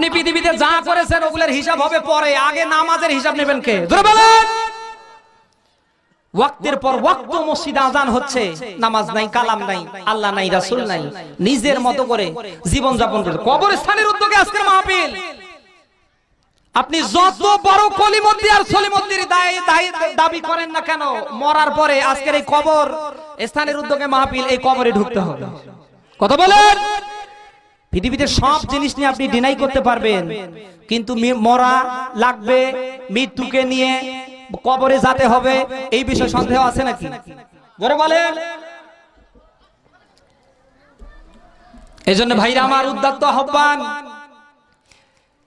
আপনি পৃথিবীতে যা করেছেন, ওগুলোর হিসাব হবে পরে। আগে নামাজের হিসাব নেবেন কে? ধরে বলেন। আপনি যত বড় কলিমদ্দি আর সলিমদ্দির দাবি করেন না কেন, মরার পরে আজকের এই কবর, স্থানের উদ্যোগে মাহফিল এই কবরে ঢুকতে হবে। কথা বলেন। পৃথিবীতে সব জিনিস নিয়ে আপনি ডিনাই করতে পারবেন। কিন্তু মরা লাগবে, মৃত্যুকে নিয়ে কবরে যেতে হবে, এই বিষয়ে সন্দেহ আছে নাকি? বলেন। এই জন্য ভাইরা আমার উদ্যত্ত আহ্বান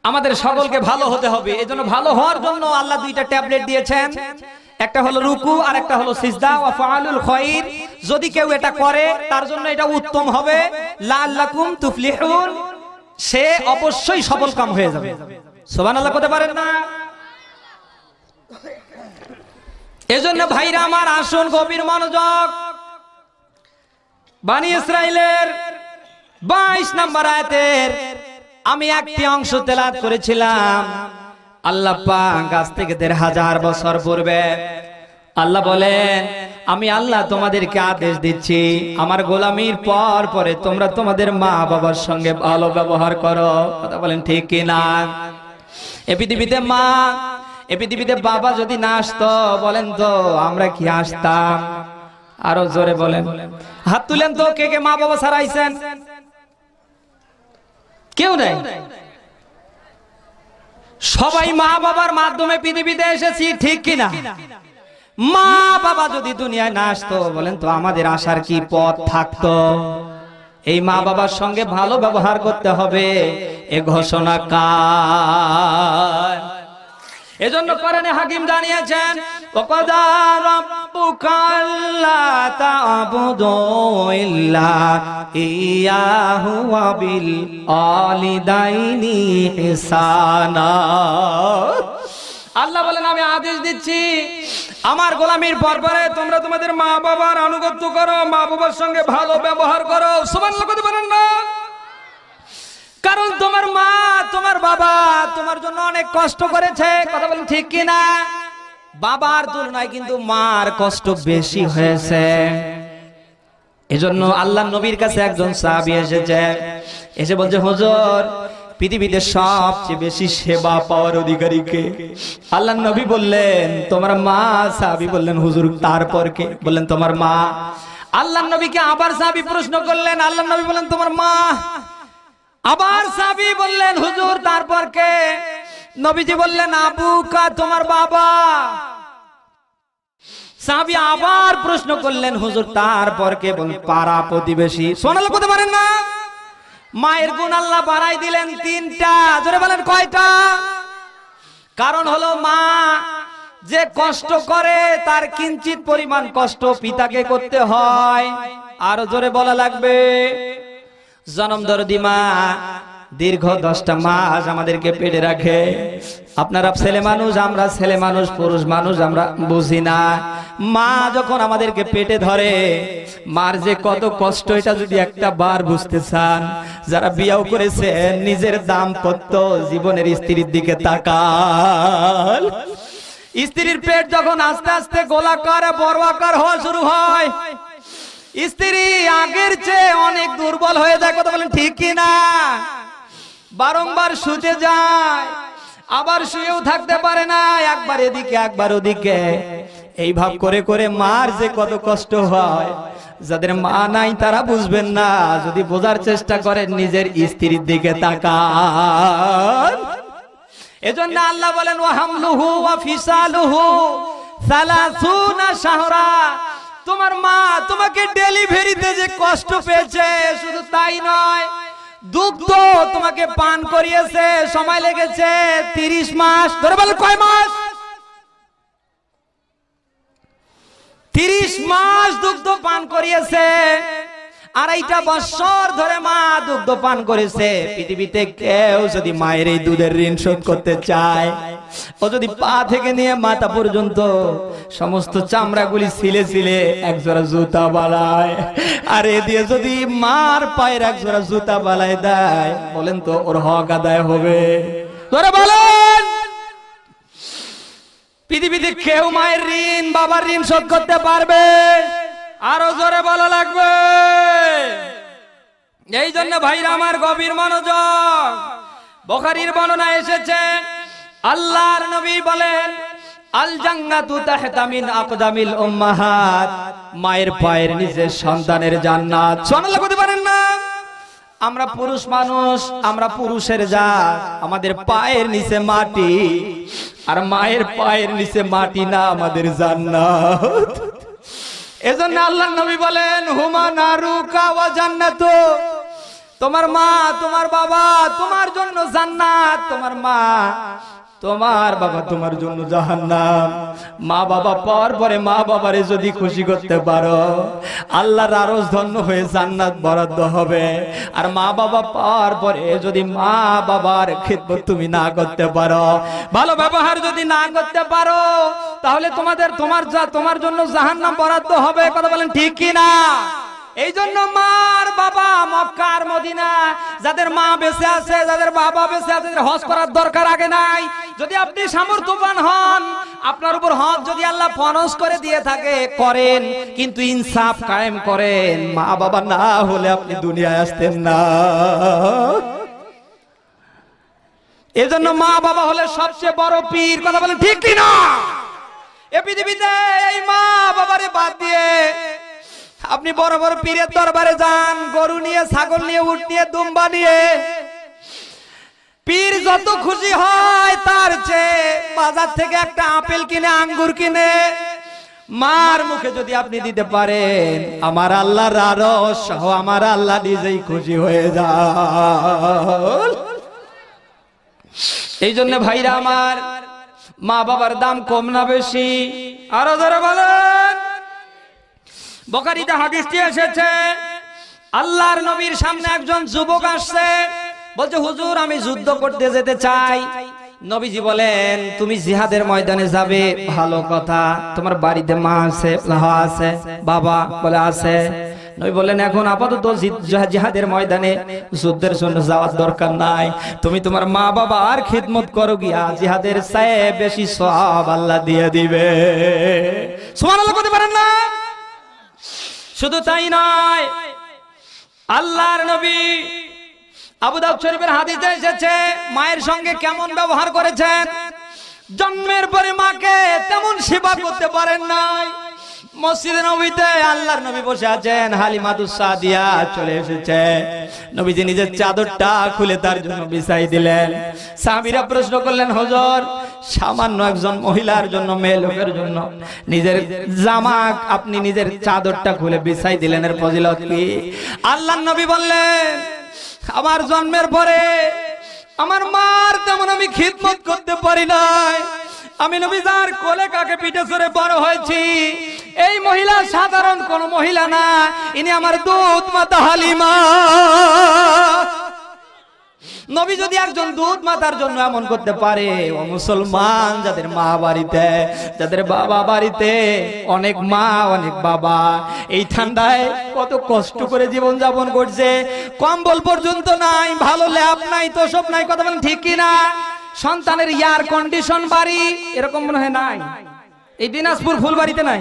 আমাদের সকলকে ভালো হতে হবে। এজন্য ভালো হওয়ার জন্য আল্লাহ দুইটা ট্যাবলেট দিয়েছেন। একটা হলো রুকু আর একটা হলো সিজদা ওয়া ফাআলুল খায়র যদি কেউ এটা করে তার জন্য এটা উত্তম হবে। লাআল্লাকুম তুফলিহুন। সে অবশ্যই সফল কাম হয়ে যাবে। সুবহানাল্লাহ করতে পারেন না? এজন্য ভাইরা আমার আসুন গভীর মনোযোগ। বানি ইসরাইলের বাইশ নাম্বার আয়াতের আমি একটি অংশ তেলাত করেছিলাম। আল্লাহ গাছ থেকে দেড় হাজার বছর পূর্বে আল্লাহ বলেন, আমি আল্লাহ তোমাদেরকে আদেশ দিচ্ছি, আমার গোলামির পর পরে তোমরা তোমাদের মা বাবার সঙ্গে ভালো ব্যবহার করো। কথা বলেন ঠিক কি না? এ পৃথিবীতে মা, এ পৃথিবীতে বাবা যদি না আসতো, বলেন তো, আমরা কি আসতাম? আরও জোরে বলেন। হাত তুলেন তো, কে কে মা বাবা ছাড়াইছেন? কেউ নাই। সবাই মা বাবার মাধ্যমে পৃথিবীতে এসেছি, ঠিক কিনা? মা বাবা যদি দুনিয়ায় না আসতো, বলেন তো আমাদের আসার কি পথ থাকতো? এই মা বাবার সঙ্গে ভালো ব্যবহার করতে হবে, এ ঘোষণা কার? এজন্য কোরআনে হাকিম জানিয়েছেন আল্লাহ বলেন, আমি আদেশ দিচ্ছি, আমার গোলামির পরপরে তোমরা তোমাদের মা বাবার আনুগত্য করো, মা বাবার সঙ্গে ভালো ব্যবহার করো। সুবহানাল্লাহ করতে পারেন না? কারণ তোমার মা, তোমার বাবা তোমার জন্য অনেক কষ্ট করেছে, কথা বলেন ঠিক কি না বাবার তুলনায় কিন্তু মার কষ্ট বেশি হয়েছে। এজন্য আল্লাহ নবীর কাছে একজন সাহাবী এসেছে। এসে বলছে, হুজুর, পৃথিবীতে সবচেয়ে বেশি সেবা পাওয়ার অধিকারীকে আল্লাহ নবী বললেন, তোমার মা। সাহাবী বললেন, হুজুর, তারপর কে? বললেন, তোমার মা। আল্লাহ নবীকে আবার সাহাবী প্রশ্ন করলেন, আল্লাহ নবী বললেন, তোমার মা? আবার সাবি বললেন, হুজুর, তারপর কে? নবীজি বললেন, আবু কা তোমার বাবা। সাবি আবার প্রশ্ন করলেন, হুজুর, তারপর কে বল পাড়া প্রতিবেশী? সোনাল করতে পারেন না? মায়ের গুণ আল্লাহ বাড়াই দিলেন তিনটা, জোরে বলেন কয়টা? কারণ হলো মা যে কষ্ট করে, তার কিঞ্চিত পরিমাণ কষ্ট পিতাকে করতে হয়। আরও জোরে বলা লাগবে। জনম দরদি মা দীর্ঘ দশটা মাস আমাদেরকে পেটে রাখে। আপনারা ছেলে মানুষ, আমরা ছেলে মানুষ, পুরুষ মানুষ, আমরা বুঝি না। মা যখন আমাদেরকে পেটে ধরে, মার যে কত কষ্ট, এটা যদি একটা বার বুঝতে চান, যারা বিয়াও করেছে, নিজের দাম্পত্য জীবনের স্ত্রীর দিকে তাকাল। স্ত্রীর পেট যখন আস্তে আস্তে গোলাকার, বড় আকার হওয়া শুরু হয়। স্ত্রী আগের চেয়ে অনেক দুর্বল হয়ে যায়, কথা বলেন ঠিক কি না বারংবার শুতে যায়, আবার শুয়েও থাকতে পারে না, একবার এদিকে, একবার ওদিকে। এই ভাব করে করে মার যে কত কষ্ট হয়, যাদের মা নাই তারা বুঝবেন না, যদি বোঝার চেষ্টা করেন নিজের স্ত্রীর দিকে তাকান। এজন্য আল্লাহ বলেন ওয়া হামলুহু ওয়া ফিসালুহু সালাসুনা শাহরা। তোমার মা তোমাকে ডেলিভারিতে যে কষ্ট পেয়েছে, শুধু তাই নয় দুগ্ধ তোমাকে পান করিয়েছে, সময় লেগেছে তিরিশ মাস, ধরে বল কয় মাস? তিরিশ মাস দুগ্ধ পান করিয়েছে আড়াইটা বছর ধরে মা দুগ্ধ পান করেছে। পৃথিবীতে কেউ যদি মায়ের এই দুধের ঋণ শোধ করতে চায়, ও যদি পা থেকে নিয়ে মাথা পর্যন্ত সমস্ত চামড়াগুলি ছিলে ছিলে একজোড়া জুতা বালায় আর এ দিয়ে যদি মার পায়ের একজোড়া জুতা বালায় দেয়, বলেন তো ওর হক আদায় হবে। তোরা বলেন! পৃথিবীতে কেউ মায়ের ঋণ, বাবার ঋণ শোধ করতে পারবে? আরও জোরে বলা লাগবে। এই জন্য ভাইরা আমার গভীর মনোযোগ, বখারির বর্ণনা এসেছে, আল্লাহর নবী বলেন আল জান্নাতু তাহতা মিন আকদামিল উম্মাহাত, মায়ের পায়ের নিচে সন্তানের জান্নাত। সুবহানাল্লাহ করতে পারেন না? আমরা পুরুষ মানুষ, আমরা পুরুষের জাত, আমাদের পায়ের নিচে মাটি, আর মায়ের পায়ের নিচে মাটি না আমাদের জান্নাত। এজন্য আল্লাহ নবী বলেন, হুমা নারুকা ওয়া জান্নাত। তোমার মা, তোমার বাবা, তোমার জন্য জান্নাত, তোমার মা তোমার বাবা তোমার জন্য জাহান্নাম। মা বাবা পাওয়ার পরে মা বাবারে যদি খুশি করতে পারো, আল্লাহর আরজ ধন্য হয়ে জান্নাত বরাদ্দ হবে। আর মা বাবা পাওয়ার পরে যদি মা বাবার খেদমত তুমি না করতে পারো, ভালো ব্যবহার যদি না করতে পারো, তাহলে তোমাদের তোমার যা তোমার জন্য জাহান্নাম বরাদ্দ হবে। কথা বলেন ঠিক কি না এই জন্য মার বাবা মক্কার মদিনা, যাদের মা বেঁচে আছে, যাদের বাবা বেঁচে আছে হজ করার দরকার আগে নাই। যদি আপনি সামর্থ্যবান হন, আপনার উপর হজ যদি আল্লাহ ফনস করে দিয়ে থাকে, করেন। কিন্তু ইনসাফ কায়েম করেন। মা বাবা না হলে আপনি দুনিয়ায় আসতেন না। এজন্য মা বাবা হলে সবচেয়ে বড় পীর। কথা বলেন ঠিক না এ পৃথিবীতে এই মা বাবারে বাদ দিয়ে আপনি বড় বড় পীরের দরবারে যান, গরু নিয়ে, ছাগল নিয়ে, উট নিয়ে, দুম্বা নিয়ে। পীর যত খুশি হয় তার চেয়ে বাজার থেকে একটা আপেল কিনে, আঙ্গুর কিনে। মার মুখে যদি আপনি দিতে পারেন, আমার আল্লাহর সহ আমার আল্লাহ নিজেই খুশি হয়ে যান। এই জন্য ভাইরা আমার মা বাবার দাম কম না বেশি। আরও ধরে বলেন। বকারিতে হাদিসটি এসেছে। আল্লাহর নবীর সামনে একজন যুবক আসছে। বলছে, হুজুর, আমি যুদ্ধ করতে যেতে চাই। নবীজি বলেন, তুমি জিহাদের ময়দানে যাবে, ভালো কথা। তোমার বাড়িতে মা আছে আছে, বাবা বলে আছে। নবী এখন আপাতত জিহাদের ময়দানে যুদ্ধের জন্য যাওয়ার দরকার নাই। তুমি তোমার মা বাবার খিদমত করো গিয়া জিহাদের চায়ে বেশি সব আল্লাহ দিয়ে দিবে। করতে পারেন না। শুধু তাই নয়, আল্লাহর নবী আবু দাউদ শরীফের হাদিসে এসেছে, মায়ের সঙ্গে কেমন ব্যবহার করেছেন? জন্মের পরে মাকে তেমন সেবা করতে পারেন নাই। মসজিদে নবীতে আল্লাহর নবী বসে আছেন হালিমাতুস সাদিয়া চলে এসেছে। নবীজি নিজের চাদরটা খুলে তার জন্য বিছাই দিলেন। সাহাবীরা প্রশ্ন করলেন, হজর, সামান্য একজন মহিলার জন্য, মেয়ে লোকের জন্য নিজের জামা আপনি নিজের চাদরটা খুলে বিছাই দিলেন, এর ফজিলত কি? আল্লাহর নবী বললেন, আমার জন্মের পরে আমার মার তেমন আমি খিদমত করতে পারি নাই। আমি নবী যার কোলে কাকে পিঠে চড়ে বড় হয়েছি এই মহিলা সাধারণ কোন মহিলা না, ইনি আমার দুধ মাতা হালিমা। নবী যদি একজন দুধ মাতার জন্য এমন করতে পারে, ও মুসলমান যাদের মা বাড়িতে, যাদের বাবা বাড়িতে অনেক মা, অনেক বাবা, এই ঠান্ডায় কত কষ্ট করে জীবন যাপন করছে। কম্বল পর্যন্ত নাই, ভালো ল্যাব নাই তো সব নাই, কথা বলেন ঠিক কি না সন্তানের ইয়ার কন্ডিশন বাড়ি, এরকম মনে হয় নাই। এই দিনাজপুর ফুলবাড়িতে নাই।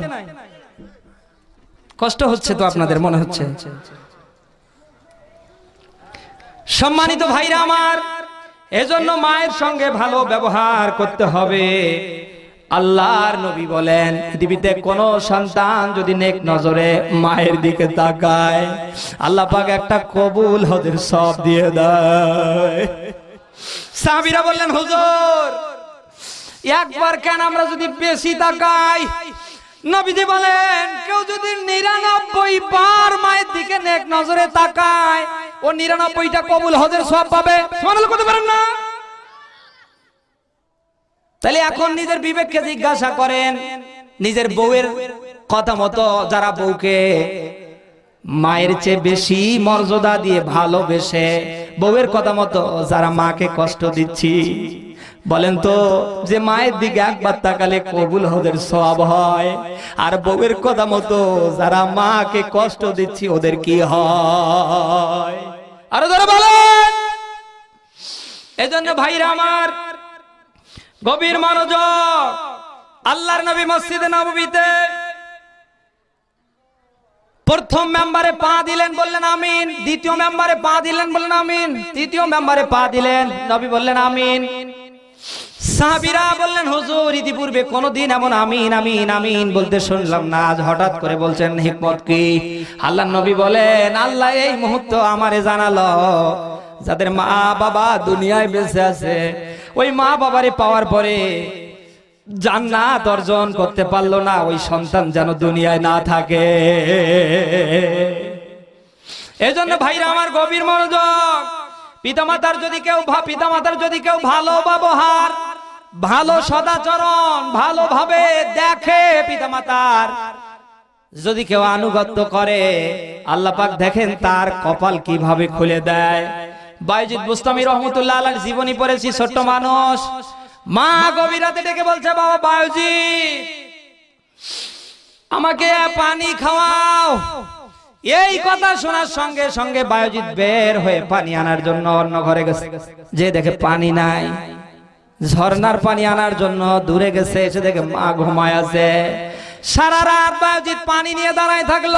কষ্ট হচ্ছে তো আপনাদের, মনে হচ্ছে। সম্মানিত ভাইরা আমার, এজন্য মায়ের সঙ্গে ভালো ব্যবহার করতে হবে। আল্লাহর নবী বলেন, পৃথিবীতে কোন সন্তান যদি নেক নজরে মায়ের দিকে তাকায়, আল্লাহ পাক একটা কবুল হদের সব দিয়ে দেয়। সাহাবীরা বললেন, হুজুর একবার কেন আমরা যদি বেশি তাকাই? নবীজি বলেন, কেউ যদি নিরানব্বই বার মায়ের দিকে নেক নজরে তাকায়, ও নিরানব্বইটা কবুল হজের সব পাবে। করতে পারেন না? তাহলে এখন নিজের বিবেককে জিজ্ঞাসা করেন, নিজের বউয়ের কথা মতো যারা বউকে মায়ের চেয়ে বেশি মর্যাদা দিয়ে ভালোবেসে বউয়ের কথা মতো যারা মাকে কষ্ট দিচ্ছি। বলেন তো, যে মায়ের দিকে একবার তাকালে কবুল ওদের সব হয়, আর বউয়ের কথা মতো যারা মাকে কষ্ট দিচ্ছি ওদের কি হয়? আরও ধরে ভাইরা আমার, গভীর মনোযোগ, আল্লাহর নবী মসজিদে নববীতে প্রথম মেম্বারে পা দিলেন বললেন আমিন, দ্বিতীয় মেম্বারে পা দিলেন বললেন আমিন, তৃতীয় মেম্বারে পা দিলেন, নবী বললেন আমিন। সাহাবীরা বললেন, হুজুর, ইতিপূর্বে কোনদিন এমন আমিন আমিন আমিন বলতে শুনলাম না। আজ হঠাৎ করে বলছেন, হিকমত কি? আল্লাহ নবী বলেন, আল্লাহ এই মুহূর্ত আমারে জানালো, যাদের মা বাবা দুনিয়ায় বেঁচে আছে, ওই মা বাবারে পাওয়ার পরে জান্নাত অর্জন করতে পারল না, ওই সন্তান যেন দুনিয়ায় না থাকে। এজন্য ভাইরা, আমার গভীর মনোযোগ, পিতামাতার যদি কেউ পিতামাতার যদি কেউ ভালো ব্যবহার ভালো সদাচরণ, ভালোভাবে দেখে পিতামাতার। যদি কেউ আনুগত্য করে, আল্লাহ পাক দেখেন তার কপাল কীভাবে খুলে দেয়। বাইজিদ বুস্তামি রহমতুল্লাহ আলার জীবনী পড়েছি, ছোট্ট মানুষ। মা গভীরাতে ডেকে বলছে, বাবা বায়ুজি আমাকে পানি খাওয়াও। এই কথা শোনার সঙ্গে সঙ্গে বায়োজিৎ বের হয়ে পানি আনার জন্য অন্য ঘরে গেছে। যে দেখে পানি নাই। ঝর্ণার পানি আনার জন্য দূরে গেছে, এসে দেখে মা ঘুমায় আছে। সারা রাত বায়োজিৎ পানি নিয়ে দাঁড়ায় থাকল।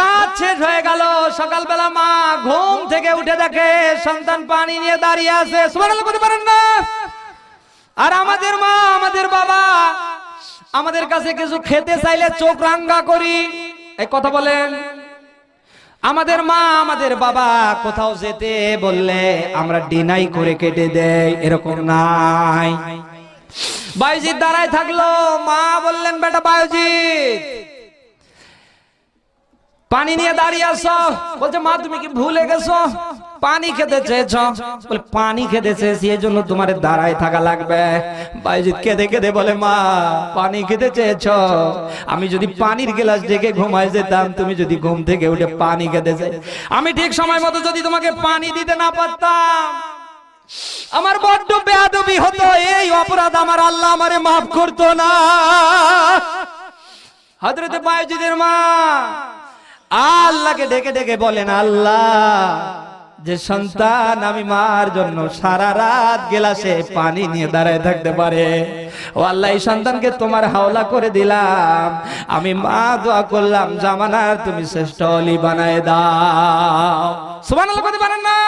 রাত শেষ হয়ে গেল। সকালবেলা মা ঘুম থেকে উঠে দেখে সন্তান পানি নিয়ে দাঁড়িয়ে আছে। বলতে পারেন না? আর আমাদের মা, আমাদের বাবা, আমাদের কাছে কিছু খেতে চাইলে চোখ রাঙ্গা করি। এই কথা বলেন। আমাদের মা, আমাদের বাবা কোথাও যেতে বললে আমরা ডিনাই করে কেটে দেয় এরকম নাই। বাইজিৎ দাঁড়ায় থাকল, মা বললেন, বেটা বায়ুজি পানি নিয়ে দাঁড়িয়ে আসো বলছে, মা, তুমি কি ভুলে গেছো? পানি খেতে চেয়েছ বলে, পানি খেতে চেয়েছি এই জন্য তোমার দাঁড়ায় থাকা লাগবে। বাইজিৎ কেঁদে কেঁদে বলে, মা, পানি খেতে চেয়েছ আমি যদি পানির গ্লাস ডেকে ঘুমায় যেতাম, তুমি যদি ঘুম থেকে উঠে পানি খেতে চাই আমি ঠিক সময় মতো যদি তোমাকে পানি দিতে না পারতাম, আমার বড্ড বেয়াদবি হতো। এই অপরাধ আমার আল্লাহ আমারে মাফ করতো না। হজরতে বায়ুজিদের মা আল্লাহকে ডেকে ডেকে বলেন, আল্লাহ যে সন্তান আমি মার জন্য সারা রাত গেলাসে পানি নিয়ে দাঁড়ায় থাকতে পারে। ও আল্লাহ, এই সন্তানকে তোমার হাওলা করে দিলাম। আমি মা দোয়া করলাম, জামানার তুমি শ্রেষ্ঠ অলি বানায় দাও। সুবহানাল্লাহ বানান না?